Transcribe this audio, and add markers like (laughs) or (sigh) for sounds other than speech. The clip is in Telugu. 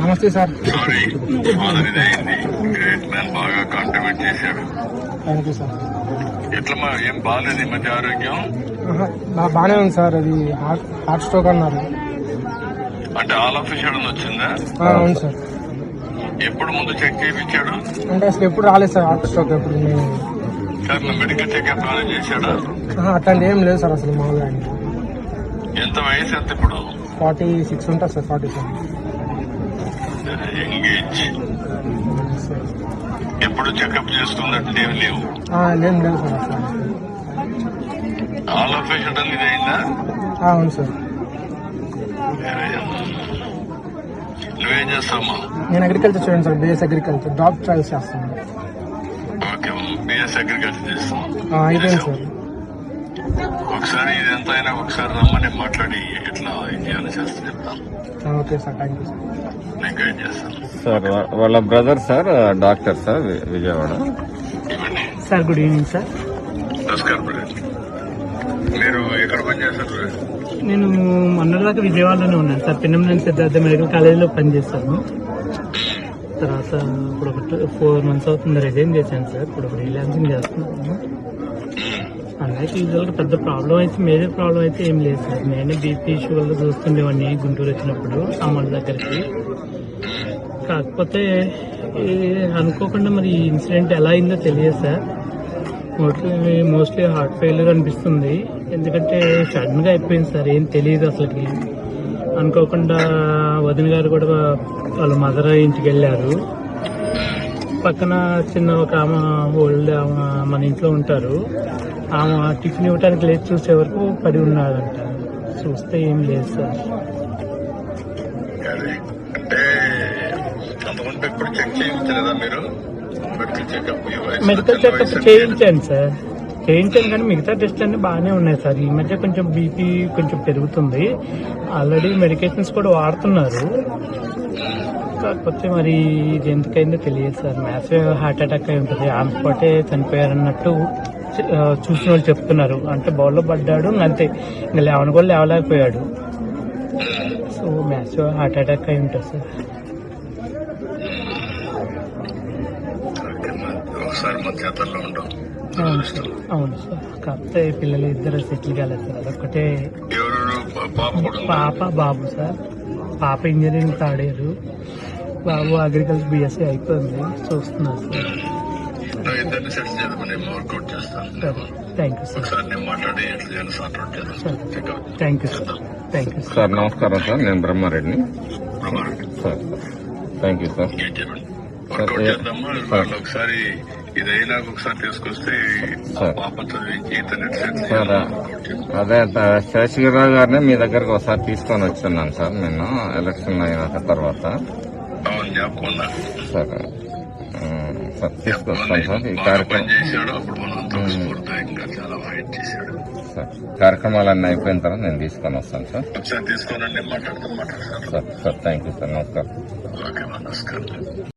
నమస్తే సార్. గ్రేట్ మ్యాన్ బాగా కాంట్రిబ్యూట్ చేశాడు థ్యాంక్ యూ సార్. ఎట్లా ఏం బాగాలేదు ఈ మధ్య ఆరోగ్యం బాగానే ఉంది సార్ అది హార్ట్ స్ట్రోక్ అన్నారు. అంటే ఆల్ ఆఫ్ షడన్ వచ్చిందా? అవును సార్. ఎప్పుడు ముందు చెక్ చేయించాడు? అంటే అసలు ఎప్పుడు రాలేదు సార్ హార్ట్ స్ట్రోక్ ఎప్పుడు మెడికల్ చెకప్ చేశాడా? అట్లాంటి ఏం లేదు సార్ అసలు మామూలుగా. ఎంత వయసు ఎంత ఇప్పుడు? ఫార్టీ సిక్స్ ఉంటుంది సార్ ఫార్టీ సెవెన్ ఎంగేజ్ (laughs) ఎప్పుడు చెకప్ చేసుకున్నట్టు ఏమి లేవు. ఆల్ ఆఫ్ షడన్ ఇది అయిందా? అవును సార్. నువ్వేం చేస్తావమ్మా? నేను agriculture student sir BS agriculture job trials చేస్తాను. ఓకే బిఎస్ అగ్రికల్చర్ చేస్తాం ఆ, అయిపోయింది సార్. ఒకసారి ఇది ఎంత అయినా ఒకసారి రమ్మని మాట్లాడి ఎట్లా సార్ వాళ్ళ brother sir doctor sir Vijayawada. Sir good evening sir నమస్కారం మీరు ఎక్కడ పనిచేస్తారు నేను మొన్నటిదాకా విజయవాడలోనే ఉన్నాను సార్. పిన్నమనేని సిద్ధార్థ మెడికల్ కాలేజీలో పనిచేస్తాను తర్వాత ఇప్పుడు ఒక ఫోర్ మంత్స్ అవుతుంది రిజైన్ చేశాను సార్. ఇప్పుడు ఫ్రీలాన్సింగ్ చేస్తున్నాను. అలాగే యూజువల్గా పెద్ద ప్రాబ్లం అయితే మేజర్ ప్రాబ్లం అయితే ఏం లేదు సార్. నేనే బీపీ ఇష్యూ వల్ల చూస్తుండేవాడిని గుంటూరు వచ్చినప్పుడు అమ్మ దగ్గరికి. కాకపోతే అనుకోకుండా మరి ఈ ఇన్సిడెంట్ ఎలా అయిందో తెలియదు sir. Mostly mostly heart failure అనిపిస్తుంది. ఎందుకంటే సడన్గా అయిపోయింది సార్. ఏం తెలియదు అసలుకి. అనుకోకుండా వదిన గారు కూడా వాళ్ళ మదర్ ఇంటికి వెళ్ళారు. పక్కన చిన్న ఒక ఆమె ఓల్డ్ ఆమె మన ఇంట్లో ఉంటారు. ఆమె టిఫిన్ ఇవ్వడానికి లేచి చూసే వరకు పడి ఉన్నాడంట చూస్తే ఏం లేదు sir. Medical checkup medical checkup చేయించాను సార్. చేయించాను కానీ మిగతా టెస్ట్ అన్ని బాగానే ఉన్నాయి సార్. ఈ మధ్య కొంచెం బీపీ కొంచెం పెరుగుతుంది. ఆల్రెడీ మెడికేషన్స్ కూడా వాడుతున్నారు. కాకపోతే మరి ఇది ఎందుకైందో తెలియదు సార్. మ్యాసివ్ హార్ట్ అటాక్ అయి ఉంటుంది. ఆన్ స్పాటే చనిపోయారన్నట్టు చూసిన వాళ్ళు చెప్తున్నారు. అంటే బౌల్లో పడ్డాడు అంతే. ఇంకా లేవని కూడా లేవలేకపోయాడు. సో మ్యాసివ్ హార్ట్ అటాక్ అయి ఉంటుంది సార్. ఒకసారి మన చేతల్లో అవును సార్. అవును సార్. కాకపోతే పిల్లలు ఇద్దరు సెటిల్ కాలేదు సార్. అదొక్కటే ఎవరు పాప బాబు సార్. పాప ఇంజనీరింగ్ థర్డ్ ఇయర్. బాబు అగ్రికల్చర్ బిఎస్సీ అయిపోయింది. చూస్తున్నారు సార్. ఇద్దరిని నేను వర్కౌట్ చేస్తాను థ్యాంక్ యూ సార్. ఒకసారి నేను మాట్లాడి ఎట్లా చేయాలో సార్ట్ అవుట్ చేద్దాం checkup thank you sir. Thank you sir sir నమస్కారం సార్ నేను బ్రహ్మారెడ్డిని sir thank you sir workout చేద్దామా? ఒకసారి ఇది ఒకసారి తీసుకొస్తే. పాప చదివించి అదే శేషగిరిరావు గారిని మీ దగ్గరకు ఒకసారి తీసుకొని వచ్చున్నాను సార్ నేను ఎలక్షన్ అయిన తర్వాత. సార్. సార్ తీసుకొస్తాను సార్. ఈ కార్యక్రమం సార్. కార్యక్రమాలన్నీ అయిపోయిన తర్వాత నేను తీసుకొని వస్తాను sir. Sir sir. Thank you sir. నమస్కారం.